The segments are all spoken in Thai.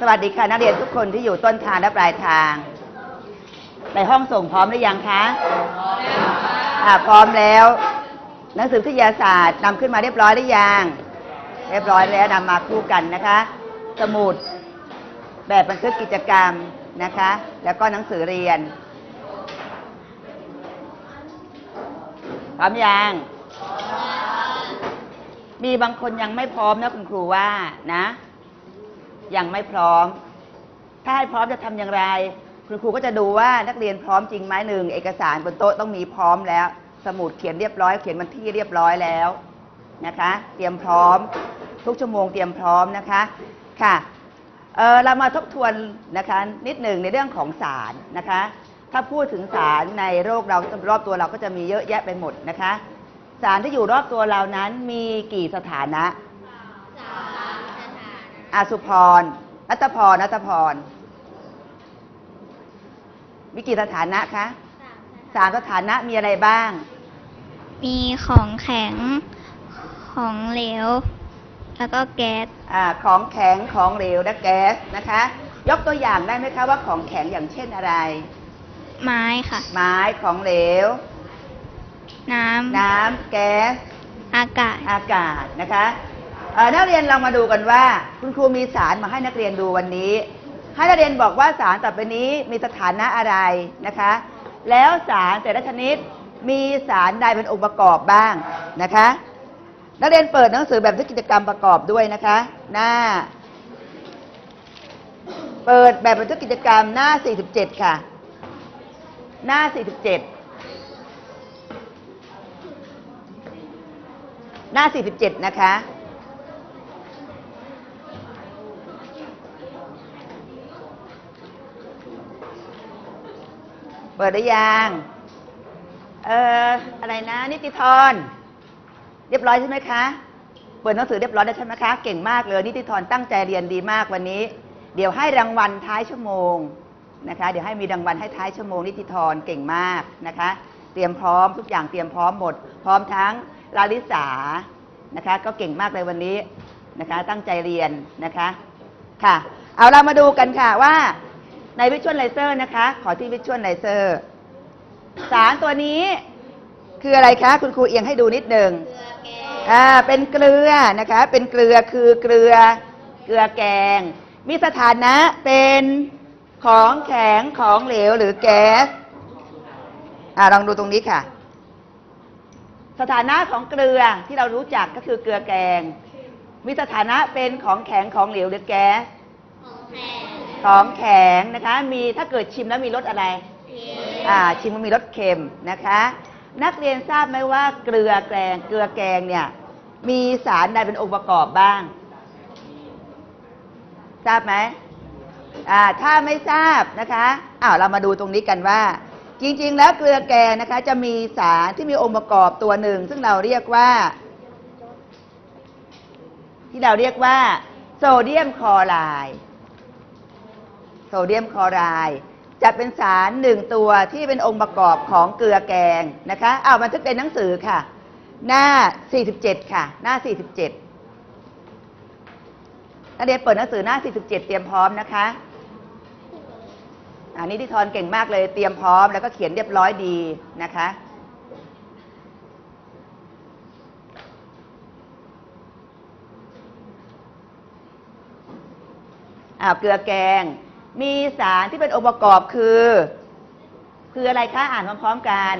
สวัสดีค่ะนักเรียนทุกคนที่อยู่ต้นทางและปลายทาง ในห้องส่งพร้อมหรือยังคะอ่าพร้อมแล้ว หนังสือวิทยาศาสตร์นำขึ้นมาเรียบร้อยหรือยังเรียบร้อยแล้วนำมาคู่กันนะคะ สมุดแบบบันทึกกิจกรรมนะคะ แล้วก็หนังสือเรียนพร้อมยังมีบางคนยังไม่พร้อมนะคุณครูว่านะ ยังไม่พร้อม ถ้าให้พร้อมจะทำอย่างไร คุณครูก็จะดูว่านักเรียนพร้อมจริงไหมหนึ่งเอกสารบนโต๊ะต้องมีพร้อมแล้ว สมุดเขียนเรียบร้อย เขียนวันที่เรียบร้อยแล้วนะคะ เตรียมพร้อม ทุกชั่วโมงเตรียมพร้อมนะคะค่ะเเรามาทบทวนนะคะนิดหนึ่งในเรื่องของสารนะคะ ถ้าพูดถึงสารในโรคเรารอบตัวเราก็จะมีเยอะแยะไปหมดนะคะ สารที่อยู่รอบตัวเรานั้นมีกี่สถานะ อาสุพรนัตพรนัตพรมีกี่สถานะคะสามสถานะมีอะไรบ้าง มีของแข็ง ของเหลว แล้วก็แก๊สอาของแข็งของเหลวและแก๊สนะคะ ยกตัวอย่างได้ไหมคะว่าของแข็งอย่างเช่นอะไร ไม้ค่ะ ไม้ของเหลว น้ำน้ำแก๊ส อากาศ อากาศนะคะเอ่อ นักเรียนเรามาดูกันว่า คุณครูมีสารมาให้นักเรียนดูวันนี้ ให้นักเรียนบอกว่าสารต่อไปนี้มีสถานะอะไรนะคะ แล้วสารแต่ละชนิดมีสารใดเป็นองค์ประกอบบ้างนะคะ นักเรียนเปิดหนังสือแบบที่กิจกรรมประกอบด้วยนะคะ หน้า เปิดแบบบันทึกกิจกรรมหน้า 47 ค่ะ หน้า 47หน้า 47 นะคะ เปิดได้ยังเอ่ออะไรนะ นิติธรเรียบร้อยใช่ไหมคะ เปิดหนังสือเรียบร้อยได้วใช่ไหมคะ เก่งมากเลย นิติธรตั้งใจเรียนดีมากวันนี้ เดี๋ยวให้รางวัลท้ายชั่วโมงนะคะ เดี๋ยวให้มีรางวัลให้ท้ายชั่วโมง นิติธรเก่งมากนะคะ เตรียมพร้อมทุกอย่างเตรียมพร้อมหมด พร้อมทั้งลาลิสานะคะ ก็เก่งมากเลยวันนี้นะคะ ตั้งใจเรียนนะคะ ค่ะ เอาเรามาดูกันค่ะว่า ในวิชวลไลเซอร์นะคะ ขอที่วิชวลไลเซอร์สารตัวนี้คืออะไรคะ คุณครูเอียงให้ดูนิดหนึ่งอ่าเป็นเกลือนะคะ เป็นเกลือคือเกลือเกลือแกง มีสถานะเป็นของแข็งของเหลวหรือแก๊สอ่าลองดูตรงนี้ค่ะ สถานะของเกลือที่เรารู้จักก็คือเกลือแกง มีสถานะเป็นของแข็งของเหลวหรือแก๊สของแข็ง นะคะ มีถ้าเกิดชิมแล้วมีรสอะไรอ่าชิมมันมีรสเค็มนะคะ นักเรียนทราบไหมว่าเกลือแกงเกลือแกงเนี่ย มีสารใดเป็นองค์ประกอบบ้าง ทราบไหมอ่าถ้าไม่ทราบนะคะอ้าวเรามาดูตรงนี้กันว่า จริง ๆ แล้วเกลือแกงนะคะ จะมีสารที่มีองค์ประกอบตัวหนึ่ง ซึ่งเราเรียกว่า ที่เราเรียกว่า โซเดียมคลอไรด์ โซเดียมคลอไรด์จะเป็นสารหนึ่งตัวที่เป็นองค์ประกอบของเกลือแกงนะคะเอาบันทึกในหนังสือค่ะ หน้า 47 ค่ะ หน้า 47นักเรียนเปิดหนังสือหน้า 47 เตรียมพร้อมนะคะอันนี้ที่ทอนเก่งมากเลยเตรียมพร้อมแล้วก็เขียนเรียบร้อยดีนะคะอ่าเกลือแกง มีสารที่เป็นองค์ประกอบคือ คืออะไรคะอ่านพร้อมๆกัน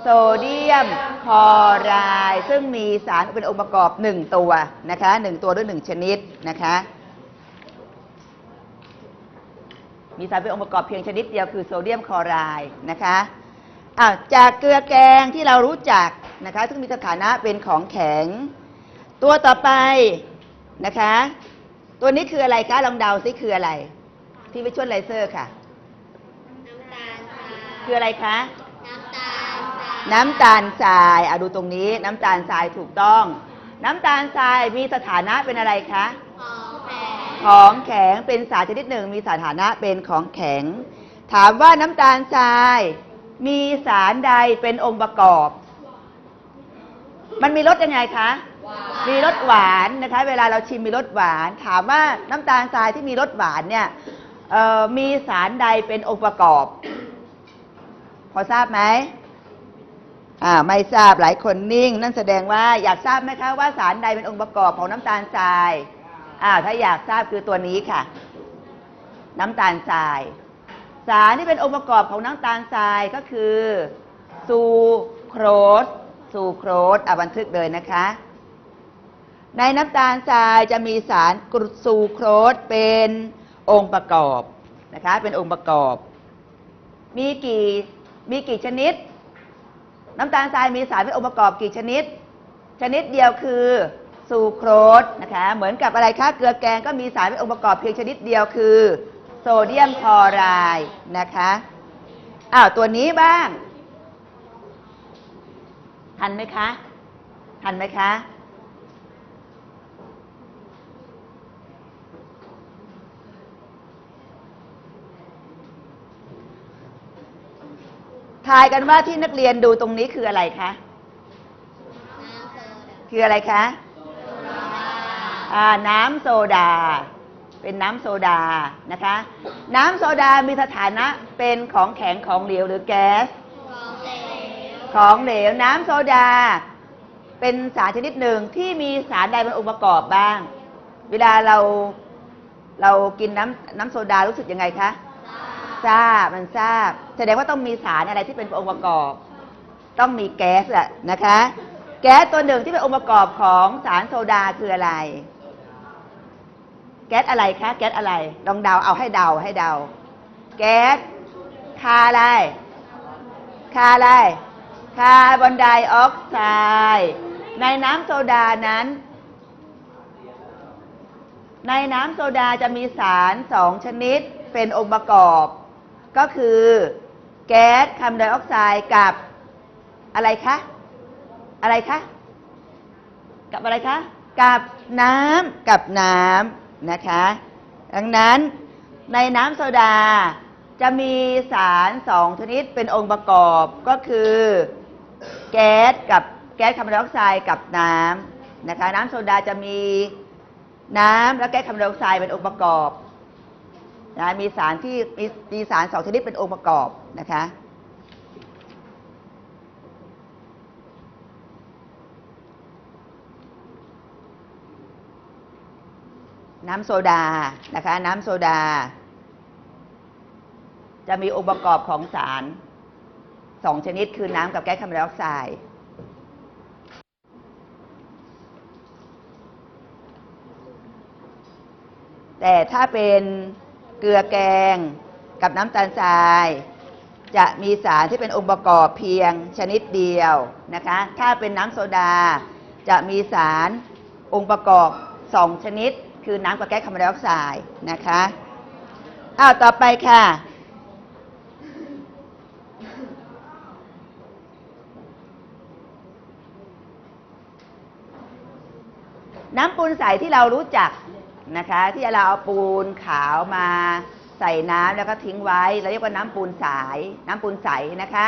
โซเดียมคลอไรด์ซึ่งมีสารเป็นองค์ประกอบหนึ่งตัวนะคะหนึ่งตัวด้วยหนึ่งชนิดนะคะ มีสารเป็นองค์ประกอบเพียงชนิดเดียวคือโซเดียมคลอไรด์นะคะอ้าวจากเกลือแกงที่เรารู้จักนะคะซึ่งมีสถานะเป็นของแข็ง ตัวต่อไปนะคะ ตัวนี้คืออะไรคะลองเดาซิคืออะไร ที่วิชวลไลเซอร์ค่ะคืออะไรคะน้ำตาลทรายอะดูตรงนี้ น้ำตาลทรายถูกต้อง น้ำตาลทรายมีสถานะเป็นอะไรคะของแข็งเป็นสารชนิดหนึ่ง มีสถานะเป็นของแข็ง ถามว่าน้ำตาลทราย มีสารใดเป็นองค์ประกอบ มันมีรสยังไงคะหมีรสหวานนะคะ เวลาเราชิมมีรสหวาน ถามว่าน้ำตาลทรายที่มีรสหวานเนี่ยเอ่อ มีสารใดเป็นองค์ประกอบ พอทราบไหมอ่าไม่ทราบหลายคนนิ่ง นั่นแสดงว่าอยากทราบไหมคะว่าสารใดเป็นองค์ประกอบของน้ำตาลทรายอ่าถ้าอยากทราบคือตัวนี้ค่ะ น้ำตาลทราย สารที่เป็นองค์ประกอบของน้ำตาลทรายก็คือซูโครสซูโครสอะบันทึกเลยนะคะ ในน้ำตาลทรายจะมีสารกรดซูโครสเป็น องค์ประกอบนะคะเป็นองค์ประกอบ มีกี่มีกี่ชนิด น้ำตาลทรายมีสารเป็นองค์ประกอบกี่ชนิด ชนิดเดียวคือซูโครสนะคะเหมือนกับอะไรคะเกลือแกงก็มีสารเป็นองค์ประกอบเพียงชนิดเดียวคือโซเดียมคลอไรด์นะคะอ้าวตัวนี้บ้าง ทันไหมคะ ทันไหมคะ ทายกันว่าที่นักเรียนดูตรงนี้คืออะไรคะ คืออะไรคะอ่าน้ำโซดา เป็นน้ำโซดานะคะ น้ำโซดามีสถานะเป็นของแข็งของเหลวหรือแก๊ส ของเหลวน้ำโซดา เป็นสารชนิดหนึ่งที่มีสารใดเป็นองค์ประกอบบ้าง เวลาเราเรากินน้ำน้ำโซดารู้สึกยังไงคะ ทราบมันทราบ แสดงว่าต้องมีสารอะไรที่เป็นองค์ประกอบ ต้องมีแก๊สแหละนะคะ แก๊สตัวหนึ่งที่เป็นองค์ประกอบของสารโซดาคืออะไร แก๊สอะไรคะ แก๊สอะไร ลองเดาเอาให้เดาให้เดา แก๊สคาอะไร คาอะไร คาร์บอนไดออกไซด์ ในน้ำโซดานั้น ในน้ำโซดาจะมีสารสองชนิดเป็นองค์ประกอบ ก็คือแก๊สคาร์บอนไดออกไซด์กับอะไรคะ อะไรคะ กับอะไรคะ กับน้ำกับน้ำนะคะ ดังนั้นในน้ำโซดาจะมีสารสองชนิดเป็นองค์ประกอบก็คือ แก๊สกับแก๊สคาร์บอนไดออกไซด์กับน้ำนะคะ น้ำโซดาจะมีน้ำและแก๊สคาร์บอนไดออกไซด์เป็นองค์ประกอบ นะมีสารที่มีมีสารสองชนิดเป็นองค์ประกอบนะคะน้ำโซดานะคะน้ำโซดา จะมีองค์ประกอบของสารสองชนิดคือน้ำกับแก๊สคาร์บอนไดออกไซด์แต่ถ้าเป็น เกลือแกง กับน้ำตาลทราย จะมีสารที่เป็นองค์ประกอบเพียงชนิดเดียวนะคะ ถ้าเป็นน้ำโซดา จะมีสารองค์ประกอบสองชนิด คือน้ำกับแก๊สคาร์บอนไดออกไซด์นะคะอ้าวต่อไปค่ะน้ำปูนใสที่เรารู้จัก นะคะ ที่เราเอาปูนขาวมาใส่น้ำแล้วก็ทิ้งไว้เราเรียกว่าน้ำปูนสาย น้ำปูนใสนะคะ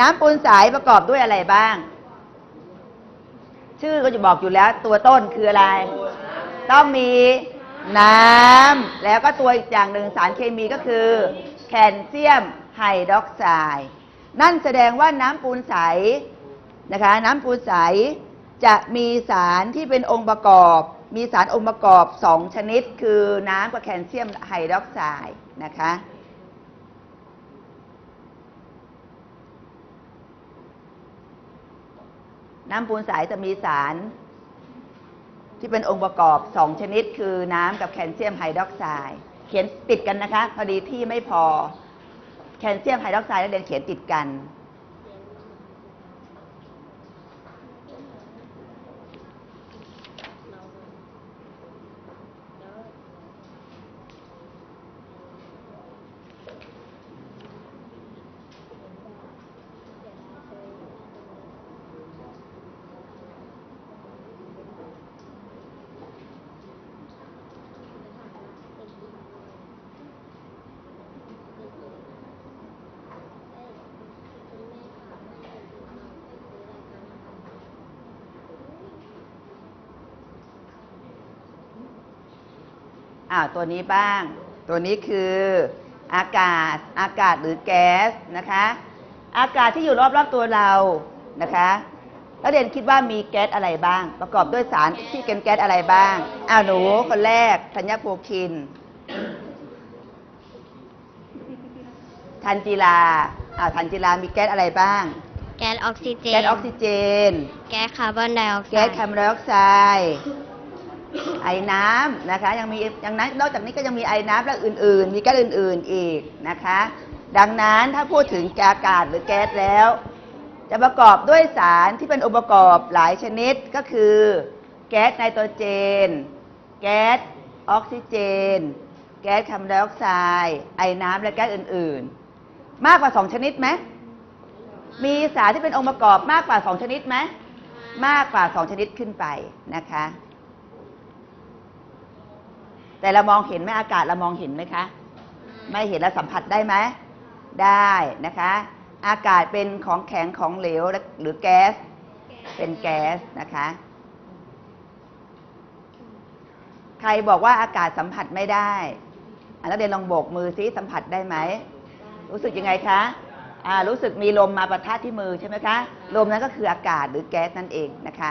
น้ำปูนสายประกอบด้วยอะไรบ้าง ชื่อก็จะบอกอยู่แล้ว ตัวต้นคืออะไร ต้องมีน้ำแล้วก็ตัวอีกอย่างหนึ่งสารเคมีก็คือ แคลเซียมไฮดรอกไซด์นั่นแสดงว่าน้ำปูนใสนะคะ น้ำปูนใสจะมีสารที่เป็นองค์ประกอบ มีสารองค์ประกอบสองชนิด คือน้ำกับแคลเซียมไฮดรอกไซด์นะคะ น้ำปูนใสจะมีสารที่เป็นองค์ประกอบสองชนิด คือน้ำกับแคลเซียมไฮดรอกไซด์เขียนติดกันนะคะ พอดีที่ไม่พอแคลเซียมไฮดรอกไซด์นักเรียนเขียนติดกัน อ่าตัวนี้บ้าง ตัวนี้คืออากาศอากาศหรือแก๊สนะคะ อากาศที่อยู่รอบๆตัวเรานะคะแล้วเด่นคิดว่ามีแก๊สอะไรบ้าง ประกอบด้วยสารที่เป็นแก๊สอะไรบ้างอ้าวหนูคนแรกธัญโภคิน ทันจิลาอ่าทันจิลามีแก๊สอะไรบ้าง แก๊สออกซิเจน แก๊สออกซิเจน แก๊สคาร์บอนไดออกไซด์ แก๊สคาร์บอนไดออกไซด์ ไอ้น้ำนะคะ ยังมีอย่างนั้นนอกจากนี้ก็ยังมีไอ้น้ำและอื่น ๆ มีแก๊สอื่น ๆอีกนะคะ ดังนั้นถ้าพูดถึงแก๊สอากาศหรือแก๊สแล้ว จะประกอบด้วยสารที่เป็นองค์ประกอบหลายชนิดก็คือ แก๊สไนโตรเจน แก๊สออกซิเจน แก๊สคาร์บอนไดออกไซด์ไอ้น้ำและแก๊สอื่น ๆ มากกว่าสองชนิดไหมมีสารที่เป็นองค์ประกอบมากกว่าสองชนิดไหมมากกว่าสองชนิดขึ้นไปนะคะ แต่เรามองเห็นไหมอากาศเรามองเห็นไหมคะ ไม่เห็นแล้วสัมผัสได้ไหมได้นะคะ อากาศเป็นของแข็งของเหลวและหรือแก๊ส เป็นแก๊สนะคะ ใครบอกว่าอากาศสัมผัสไม่ได้อะแล้วเดนลองโบกมือซิสัมผัสได้ไหม รู้สึกยังไงคะอ่ารู้สึกมีลมมาประทะที่มือใช่ไหมคะ ลมนั้นก็คืออากาศหรือแก๊สนั่นเองนะคะ